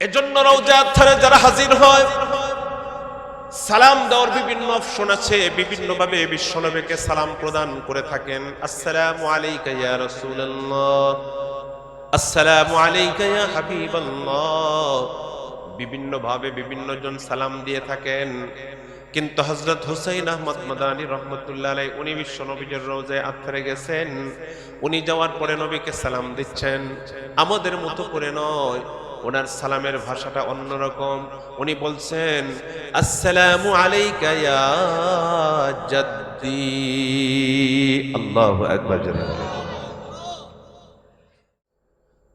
এজন্য রওজার ধারে যারা হাজির হয়, সালাম দেওয়ার বিভিন্ন অপশন আছে। বিভিন্ন ভাবে বিশ্বনবীকে সালাম প্রদান করে থাকেন। আসসালামু আলাইকা ইয়া রাসূলুল্লাহ। আসসালামু আলাইকা ইয়া হাবিবাল্লাহ। বিভিন্ন ভাবে বিভিন্ন জন সালাম দিয়ে থাকেন। কিন্তু হজরত হুসাইন আহমদ মাদানী রহমতুল্লাহ আলাই উনি বিশ্ব নবীজের রোজায় গেছেন। উনি যাওয়ার পরে নবীকে সালাম দিচ্ছেন। আমাদের মতো করে নয় ওনার সালামের ভাষাটা অন্যরকম। উনি বলছেন, আসসালামু আলাইকা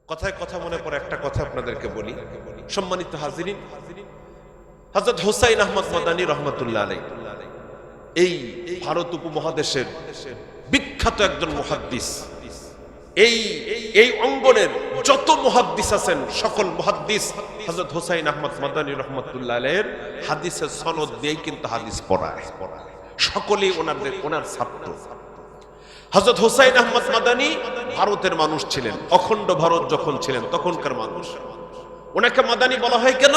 কথায় কথা মনে পড়ে একটা কথা আপনাদেরকে বলি। সম্মানিত হাজিরিন হজরত হোসাইন আহমদ মাদানী রহমতুল্লাহ আলাই এই ভারত উপমহাদেশের বিখ্যাত একজন মুহাদ্দিস। এই এই অঙ্গনের যত মুহাদ্দিস আছেন, সকল মুহাদ্দিস হজরত হোসাইন আহমদ মাদানী রহমতুল্লাহ হাদিসের সনদ দিয়েই কিন্তু হাদিস পড়ায়। সকলেই ওনাদের, ওনার ছাত্র। হজরত হোসাইন আহমদ মাদানী ভারতের মানুষ ছিলেন, অখণ্ড ভারত যখন ছিলেন, তখনকার মানুষ। ওনাকে মাদানী বলা হয় কেন?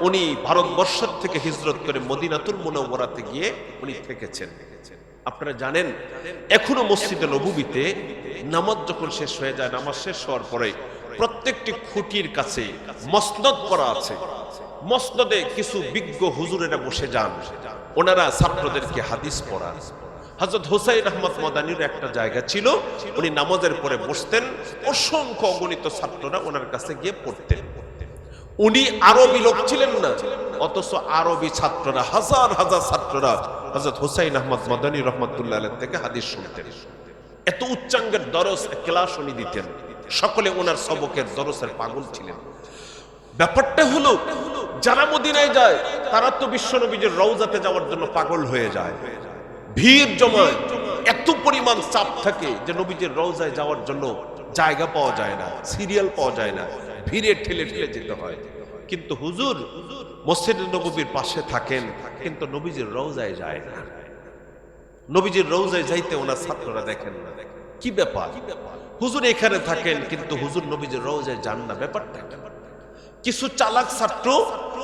উনি ভারতবর্ষ থেকে হিজরত করে মদিনাতুল মুনাওয়ারাতে গিয়ে উনি থেকেছেন। আপনারা জানেন, এখনও মসজিদে নবুবিতে নামাজ যখন শেষ হয়ে যায়, নামাজ শেষ হওয়ার পরে প্রত্যেকটি খুঁটির কাছে মসনদ করা আছে। মসনদে কিছু বিজ্ঞ হুজুরেরা বসে যান। ওনারা ছাত্রদেরকে হাদিস পড়ান। হজরত হুসাইন আহমদ মদানির একটা জায়গা ছিল। উনি নামাজের পরে বসতেন। অসংখ্য অগণিত ছাত্ররা ওনার কাছে গিয়ে পড়তেন। উনি আরবি লোক ছিলেন না, অথচ আরবি ছাত্ররা, হাজার হাজার ছাত্ররা হজরত হুসাইন আহমদ মদানী রহমতুল্লাহ থেকে হাদিস শুনতেন। এত উচ্চাঙ্গের দরস ক্লাস উনি দিতেন। সকলে ওনার সবকের দরসের পাগল ছিলেন। ব্যাপারটা হলো, যারা মদিনায় যায়, তারা তো বিশ্বনবীজের রওজাতে যাওয়ার জন্য পাগল হয়ে যায়। ভিড় জমায় এত পরিমাণ চাপ থাকে যে নবীজের রওজায় যাওয়ার জন্য জায়গা পাওয়া যায় না, সিরিয়াল পাওয়া যায় না, ভিড়ে ঠেলে ঠেলে যেতে হয়। কিন্তু হুজুর, মসজিদ নবীর পাশে থাকেন, কিন্তু নবীজের রওজায় যায় না। নবীজির রওজায় যাইতে ওনার ছাত্ররা দেখেন না কি ব্যাপার? হুজুর এখানে থাকেন, কিন্তু হুজুর নবীজির রওজায় যান না, ব্যাপারটা কিছু চালাক ছাত্র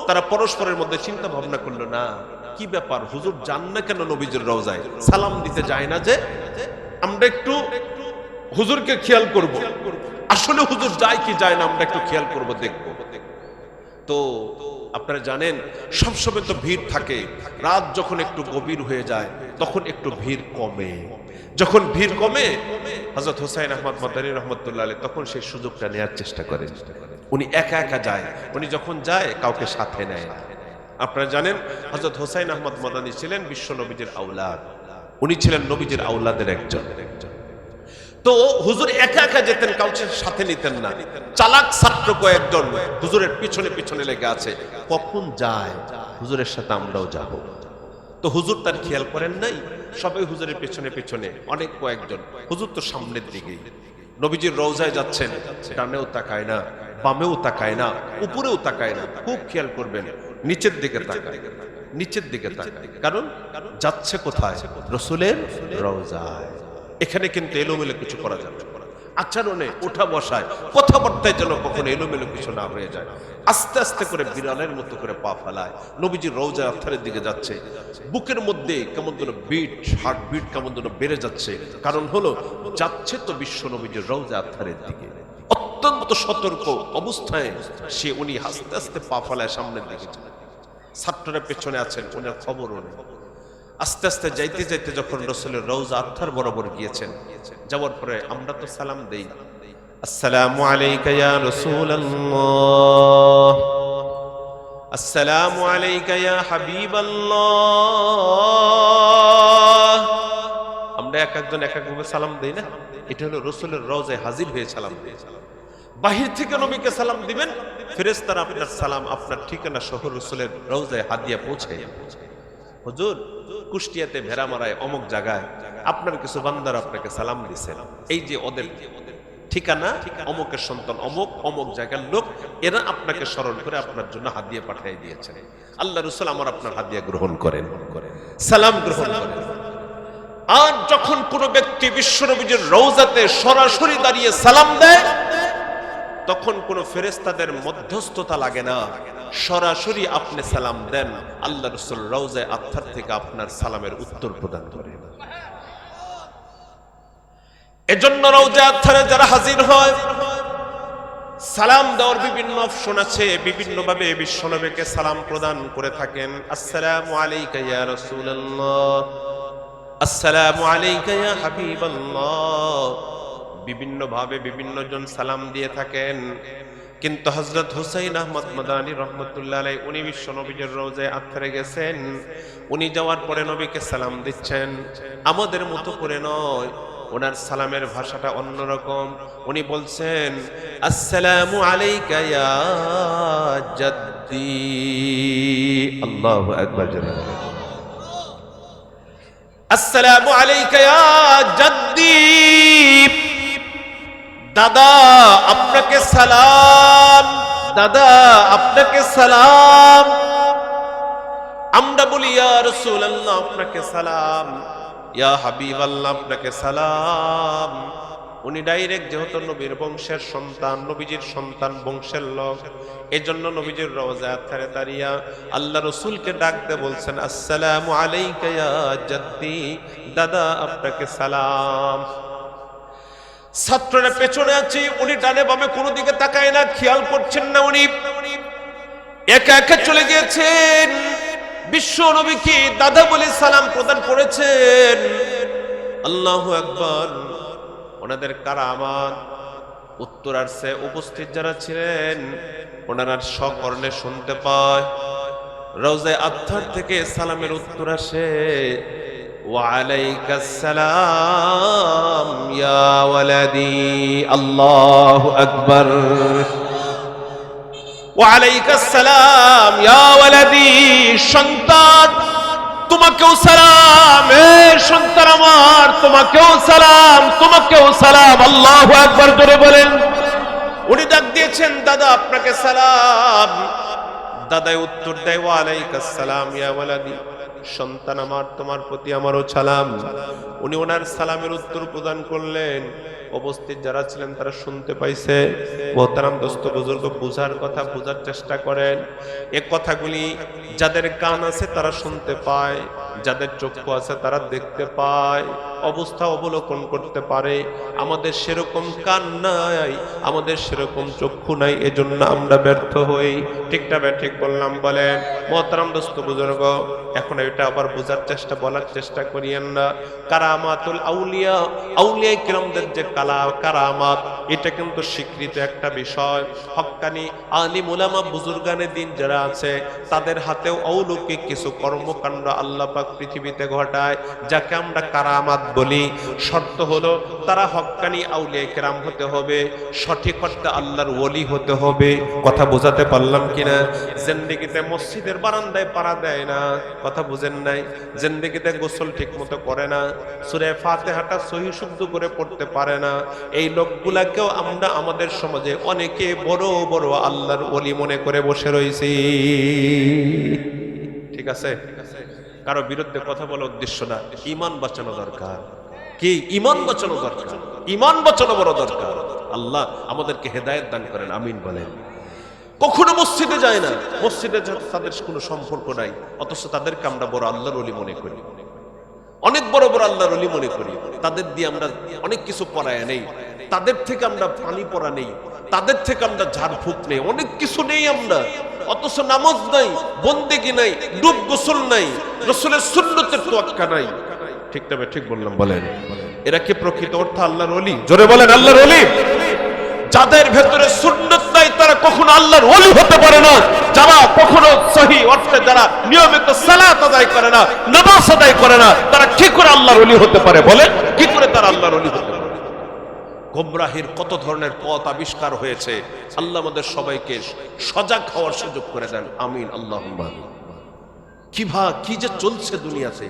তারা পরস্পরের মধ্যে চিন্তা ভাবনা করল, না, কি ব্যাপার? হুজুর যান না কেন নবীজির রওজায়? সালাম দিতে যায় না যে, আমরা একটু হুজুরকে খেয়াল করব। আসলে হুজুর যায় কি যায় না, আমরা একটু খেয়াল করব, দেখব। তো আপনারা জানেন সবসময় তো ভিড় থাকে। রাত যখন একটু গভীর হয়ে যায়, তখন একটু ভিড় কমে। যখন ভিড় কমে হজরত হোসাইন আহমদ মাদানী রহমতুল্লাহ তখন সেই সুযোগটা নেওয়ার চেষ্টা করেন। উনি একা একা যায়। উনি যখন যায়, কাউকে সাথে নেয়। আপনারা জানেন হজরত হোসাইন আহমদ মাদানী ছিলেন বিশ্ব নবীজির আউলাদ উনি ছিলেন নবীজির আউলাদের একজন। তো হুজুর একা একা যেতেন, কাউকে সাথে নিতেন না। চালাক ছাত্র কয়েকজন, হুজুরের পিছনে পিছনে লেগে আছে। কখন যায়? হুজুরের সাথে আমরাও যাব। তো হুজুর তার খেয়াল করেন নাই? সবাই হুজুরের পেছনে পেছনে, অনেক কয়েকজন। হুজুর তো সামনের দিকেই। নবীজির রওজায় যাচ্ছেন, ডানেও তাকায় না, বামেও তাকায় না, উপরেও তাকায় না। খুব খেয়াল করবেন, নিচের দিকে তাকায়, নিচের দিকে তাকায়। কারণ যাচ্ছে কোথায়? রসুলের রওজায়। এখানে কিন্তু এলোমেলো কিছু করা যাবে। আচরণে ওঠা বসায়, কথাবার্তায় যেন কখনো এলোমেলো কিছু না হয়ে যায়। আস্তে আস্তে করে বিড়ালের মতো করে পা ফেলায়। নবীজি রৌজা আথারের দিকে যাচ্ছে। বুকের মধ্যে কেমন যেন বিট হার্ট বিট কেমন যেন বেড়ে যাচ্ছে। কারণ হলো, যাচ্ছে তো বিশ্ব নবীজির রৌজা আথারের দিকে। অত্যন্ত সতর্ক অবস্থায় সে উনি আস্তে আস্তে পা ফেলায় সামনের দিকে। ছাত্ররা পেছনে আছেন ওনার খবরও নেই। আস্তে আস্তে যাইতে যাইতে যখন রসুলের রৌজা আত্মার বরাবর গিয়েছেন, যাওয়ার পরে আমরা তো সালাম দেই। আসসালামু আলাইকা ইয়া রাসূলুল্লাহ। আসসালামু আলাইকা ইয়া আমরা এক একজন এক একভাবে সালাম দেই না? এটা হলো রসুলের রওজায় হাজির হয়ে সালাম। বাহির থেকে নবীকে সালাম দিবেন, ফেরেশতারা আপনার সালাম, আপনার ঠিকানা সহ রসুলের রওজায় হাদিয়া পৌঁছে হুজুর কুষ্টিয়াতে ভেড়া মারায় অমুক জায়গায় আপনার কিছু বান্দার আপনাকে সালাম দিছেন এই যে ওদের ঠিকানা, অমুকের সন্তান অমুক অমুক জায়গার লোক, এরা আপনাকে স্মরণ করে আপনার জন্য হাদিয়া পাঠিয়ে দিয়েছেন। আল্লাহ রসুল আমার আপনার হাদিয়া গ্রহণ করেন। সালাম গ্রহণ আর যখন কোন ব্যক্তি বিশ্বনবীজির রৌজাতে সরাসরি দাঁড়িয়ে সালাম দেয়, তখন কোনো ফেরেস্তাদের মধ্যস্থতা লাগে না। সরাসরি আপনি সালাম দেন, আল্লাহ রসুল রওজায় আত্মার থেকে আপনার সালামের উত্তর প্রদান করেন এজন্য রওজা আত্মারে যারা হাজির হয়, সালাম দেওয়ার বিভিন্ন অপশন আছে বিভিন্ন ভাবে বিশ্বনবীকে সালাম প্রদান করে থাকেন। আসসালামু আলাইকা ইয়া রাসূলুল্লাহ, আসসালামু আলাইকা ইয়া হাবিবাল্লাহ। বিভিন্ন ভাবে বিভিন্ন জন সালাম দিয়ে থাকেন। কিন্তু হযরত হুসাইন আহমদ মাদানী রহমতুল্লাহ উনি বিশ্ব নবীর রোজায় আত্মারে গেছেন। উনি যাওয়ার পরে নবীকে সালাম দিচ্ছেন। আমাদের মতো করে নয়, ওনার সালামের ভাষাটা অন্যরকম। উনি বলছেন, আসসালামু আলাইকা আল্লাহু আকবার আসসালামু আলাইকা দাদা, আপনাকে সালাম। দাদা, আপনাকে সালাম। আমরা বলি, ইয়া রাসূলুল্লাহ, আপনাকে সালাম। ইয়া হাবিব আল্লাহ আপনাকে সালাম। উনি ডাইরেক্ট যেহেতু নবীর বংশের সন্তান, নবীজির সন্তান, বংশের লোক, এজন্য নবীজির রওজা আথারে দাঁড়িয়া আল্লাহ রসুলকে ডাকতে বলছেন, আসসালামু আলাইকা ইয়া জাদ্দি। দাদা, আপনাকে সালাম। ছাত্ররা পেছনে আছে, উনি ডানে বামে কোনো দিকে তাকায় না, খেয়াল করছেন না উনি। একা একা চলে গিয়েছেন। বিশ্ব নবীকে দাদা বলে সালাম প্রদান করেছেন। আল্লাহ একবার ওনাদের কারামাত উত্তরার্শে উপস্থিত যারা ছিলেন, ওনারা সকর্ণে শুনতে পায়। রোজে আত্মার থেকে সালামের উত্তর আসে। وعليك السلام يا ولدي الله أكبر وعليك السلام يا ولدي সন্তান তোমাকেও সালাম এ সন্তান আমার তোমাকেও সালাম তোমাকেও সালাম আল্লাহু আকবার জোরে বলেন উনি ডাক দিয়েছেন দাদা আপনাকে সালাম দাদাই উত্তর দেয় ওয়ালাইকাস সালাম ইয়া সন্তান আমার, তোমার প্রতি আমারও সালাম উনি ওনার সালামের উত্তর প্রদান করলেন। উপস্থিত যারা ছিলেন, তারা শুনতে পাইছে। মোহতারাম দোস্ত বুজুর্গ বুঝার কথা, বোঝার চেষ্টা করেন। এ কথাগুলি যাদের কান আছে, তারা শুনতে পায়। যাদের চক্ষু আছে, তারা দেখতে পায়। অবস্থা অবলোকন করতে পারে। আমাদের সেরকম কান নাই, আমাদের সেরকম চক্ষু নাই, এজন্য আমরা ব্যর্থ হই। ঠিকটা ব্যা ঠিক বললাম বলেন। মহতারাম দোস্ত বুজুর্গ, এখন এটা আবার বোঝার চেষ্টা, বলার চেষ্টা করিয়েন না। কারামাতুল আউলিয়া আউলিয়া কিরমদের যে কালা, কারামাত, এটা কিন্তু স্বীকৃত একটা বিষয়। হক্কানি আলিম উলামা বুজুর্গানের দিন যারা আছে, তাদের হাতেও অলৌকিক কিছু কর্মকাণ্ড আল্লাহ পাক পৃথিবীতে ঘটায়, যাকে আমরা কারামাত বলি, শর্ত হলো তারা হক্কানি আউলিয়া কেরাম হতে হবে, সঠিক অর্থে আল্লাহর ওলি হতে হবে। কথা বোঝাতে পারলাম কিনা? জিন্দেগিতে মসজিদের বারান্দায় পাড়া দেয় না। কথা বুঝেন নাই? জিন্দেগিতে গোসল ঠিক মতো করে না। সুরে ফাতেহাটা সহি শুদ্ধ করে পড়তে পারে না। এই লোকগুলাকেও আমরা আমাদের সমাজে অনেকে বড় বড় আল্লাহর ওলি মনে করে বসে রয়েছি। ঠিক আছে? কারও বিরুদ্ধে কথা বলার উদ্দেশ্য না। ইমান বাঁচানো দরকার। কি? ইমান বাঁচানো দরকার। ইমান বাঁচানো বড় দরকার। আল্লাহ আমাদেরকে হেদায়েত দান করেন, আমিন বলেন। কখনো মসজিদে যায় না। মসজিদে তাদের কোনো সম্পর্ক নাই। অথচ তাদেরকে আমরা বড় আল্লাহর অলি মনে করি। অনেক বড় বড় আল্লাহর অলি মনে করি। তাদের দিয়ে আমরা অনেক কিছু পড়ায় নেই। তাদের থেকে আমরা পানি পড়া নেই, তাদের থেকে আমরা ঝাড়ফুঁক নেই, অনেক কিছু নেই আমরা। অথচ নামাজ নাই, বন্দেগি নাই ডুব গোসল নাই, রসুলের সুন্নতের তোয়াক্কা নাই। ঠিক তবে ঠিক বললাম, বলেন। এরা কি প্রকৃত? অর্থ আল্লাহর অলি জোরে বলেন, আল্লাহর অলি যাদের ভেতরে সুন্নত নাই, তারা কখনো আল্লাহর ওলি হতে পারে না। যারা কখনো সহি অর্থে যারা নিয়মিত সালাত আদায় করে না, নামাজ আদায় করে না, তারা কি করে আল্লাহর ওলি হতে পারে? বলে কি করে তারা আল্লাহর ওলি হতে গোমরাহির কত ধরনের পথ আবিষ্কার হয়েছে, আল্লাহ আমাদের সবাইকে সজাগ হওয়ার সুযোগ করে দেন। আমিন আল্লাহ কি ভা, কি যে চলছে দুনিয়াতে?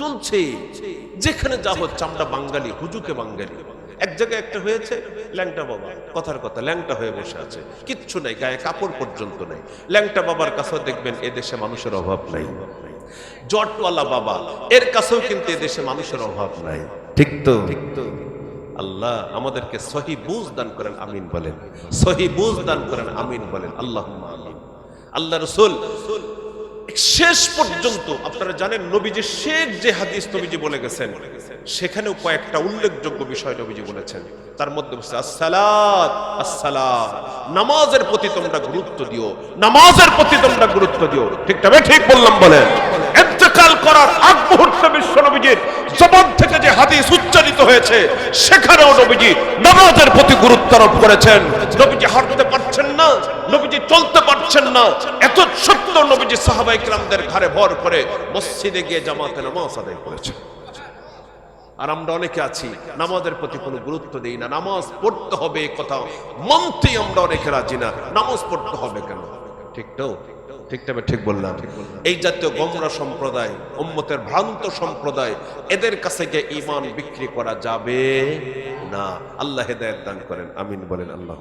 চলছে। যেখানে যা হচ্ছে, আমরা বাঙালি, হুজুকে বাঙালি। এক জায়গায় একটা হয়েছে, ল্যাংটা বাবা। কথার কথা, ল্যাংটা হয়ে বসে আছে। কিচ্ছু নাই, গায়ে কাপড় পর্যন্ত নাই। ল্যাংটা বাবার কাছেও দেখবেন, এদেশে মানুষের অভাব নাই। জটওয়ালা বাবা, এর কাছেও কিন্তু এদেশে মানুষের অভাব নাই। ঠিক তো ঠিক তো? আল্লাহ আমাদেরকে সহি বুঝ দান করেন, আমিন বলেন। সহি বুঝ দান করেন, আমিন বলেন। আল্লাহ আল্লাহ রসুল, শেষ পর্যন্ত আপনারা জানেন নবীজি শেখ যে হাদিস নবীজি বলে গেছেন, সেখানেও কয়েকটা উল্লেখযোগ্য বিষয় নবীজি বলেছেন। তার মধ্যে বলছে, আসসালাত আসসালাত। নামাজের প্রতি তোমরা গুরুত্ব দিও, নামাজের প্রতি তোমরা গুরুত্ব দিও। ঠিক তবে ঠিক বললাম বলেন। করার আগ মুহূর্তে বিশ্ব নবীজির জবান থেকে যে হাদিস উচ্চারিত হয়েছে, সেখানেও নবীজি নামাজের প্রতি গুরুত্ব আরোপ করেছেন। নবীজি হাঁটতে পারছেন না, নবীজি চলতে পারছেন না। এত সত্য নবীজি সাহাবাই কিরামদের ঘরে ভর করে মসজিদে গিয়ে জামাতে নামাজ আদায় করেছেন। আর আমরা অনেকে আছি, নামাজের প্রতি কোনো গুরুত্ব দেই না। নামাজ পড়তে হবে কথা, মানতেই আমরা অনেকে রাজি না। নামাজ পড়তে হবে কেন? ঠিক তো? ঠিক তবে ঠিক বললাম। এই জাতীয় গমরা সম্প্রদায়, উম্মতের ভ্রান্ত সম্প্রদায়, এদের কাছে গিয়ে ইমান বিক্রি করা যাবে না। আল্লাহ হেদায়ত দান করেন। আমিন বলেন আল্লাহ